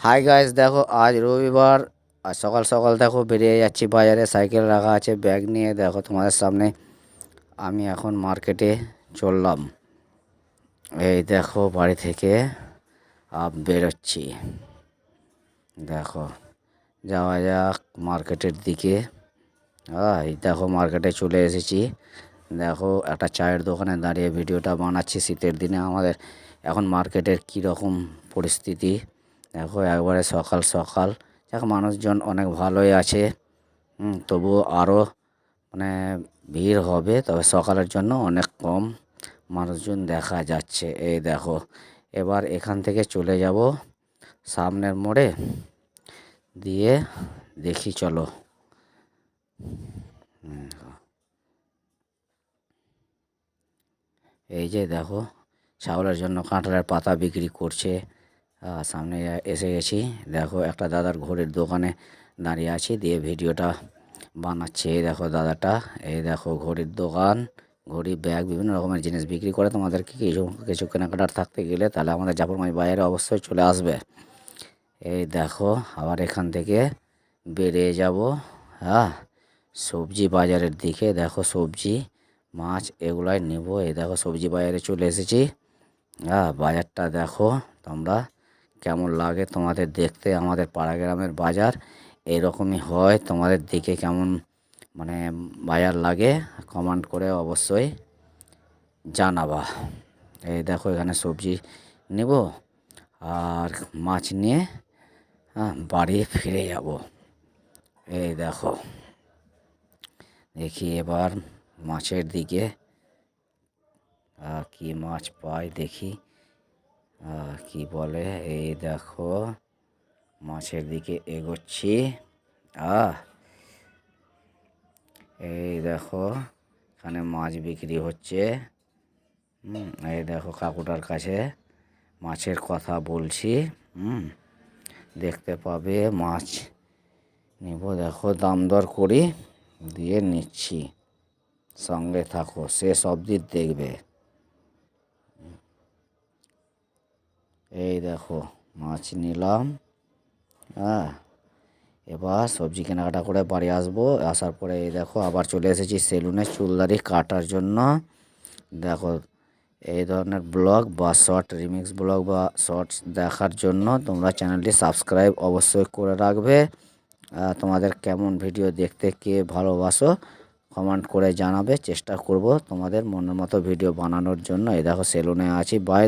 Hi guys দেখো, আজ রবিবার, আর সকাল সকাল দেখো, বেরিয়ে যাচ্ছি বাজারে, সাইকেল রাখা আছে, ব্যাগ নিয়ে, দেখো তোমাদের সামনে, আমি এখন মার্কেটে চললাম। এই দেখো, বাড়ি থেকে আপ বেরোচ্ছি। দেখো, যাওয়া যাক মার্কেটের দিকে। এই দেখো মার্কেটে চলে এসেছি। দেখো, একটা চায়ের দোকানে দাঁড়িয়ে ভিডিওটা বানাচ্ছি, শীতের দিনে আমাদের। এখন মার্কেটের কী রকম পরিস্থিতি? দেখো, একবারে সকাল সকাল। দেখো, মানুষজন অনেক ভালোই আছে। তবুও আরও মানে ভিড় হবে, তবে সকালের জন্য অনেক কম মানুষজন দেখা যাচ্ছে। এই দেখো, এবার এখান থেকে চলে যাব সামনের মোড়ে। দিয়ে দেখি, চলো। এই যে দেখো ছাগলের জন্য কাঁঠালের পাতা বিক্রি করছে। সামনে এসে গেছি। দেখো, একটা দাদার ঘড়ির দোকানে দাঁড়িয়ে আছি, দিয়ে ভিডিওটা বানাচ্ছে। এই দেখো দাদাটা, এই দেখো ঘড়ির দোকান, ঘড়ি, ব্যাগ, বিভিন্ন রকমের জিনিস বিক্রি করে তোমাদেরকে কিছু কিছু কেনাকাটার থাকতে গেলে তাহলে আমাদের জাফরগঞ্জ বাইরে অবশ্যই চলে আসবে। এই দেখো, আবার এখান থেকে বেরিয়ে যাব। হ্যাঁ সবজি বাজারের দিকে, দেখো সবজি, মাছ এগুলাই নেব। এই দেখো সবজি বাজারে চলে এসেছি। হ্যাঁ বাজারটা দেখো, তোমরা কেমন লাগে তোমাদের দেখতে? আমাদের পাড়া গ্রামের বাজার এরকমই হয়। তোমাদের দিকে কেমন মানে বাজার লাগে কমেন্ট করে অবশ্যই জানাবা। এই দেখো এখানে সবজি নেব আর মাছ নিয়ে হ্যাঁ বাড়ি ফিরে যাব। এই দেখো, দেখি এবার মাছের দিকে কি মাছ পাই দেখি। কি বলে? এই দেখো, মাছের দিকে এগোচ্ছি। আহ, এই দেখো, এখানে মাছ বিক্রি হচ্ছে। হুম, এই দেখো কাকুটার কাছে মাছের কথা বলছি। হুম, দেখতে পাবে, মাছ নেব। দেখো, দাম দর করি, দিয়ে নিচ্ছি। সঙ্গে থাকো, শেষ অবধি দেখবে। এই দেখো, মাছ নিলাম। হ্যাঁ এবার সবজি কেনাকাটা করে বাড়ি আসব। আসার পরে এই দেখো, আবার চলে এসেছি সেলুনে চুলদারি কাটার জন্য। দেখো, এই ধরনের ব্লগ বা শর্ট, রিমিক্স ব্লগ বা শর্টস দেখার জন্য তোমরা চ্যানেলটি সাবস্ক্রাইব অবশ্যই করে রাখবে। তোমাদের কেমন ভিডিও দেখতে, কে ভালোবাসো, কমেন্ট করে জানাবে। চেষ্টা করব তোমাদের মনের মতো ভিডিও বানানোর জন্য। এই দেখো, সেলুনে আছি, বাই।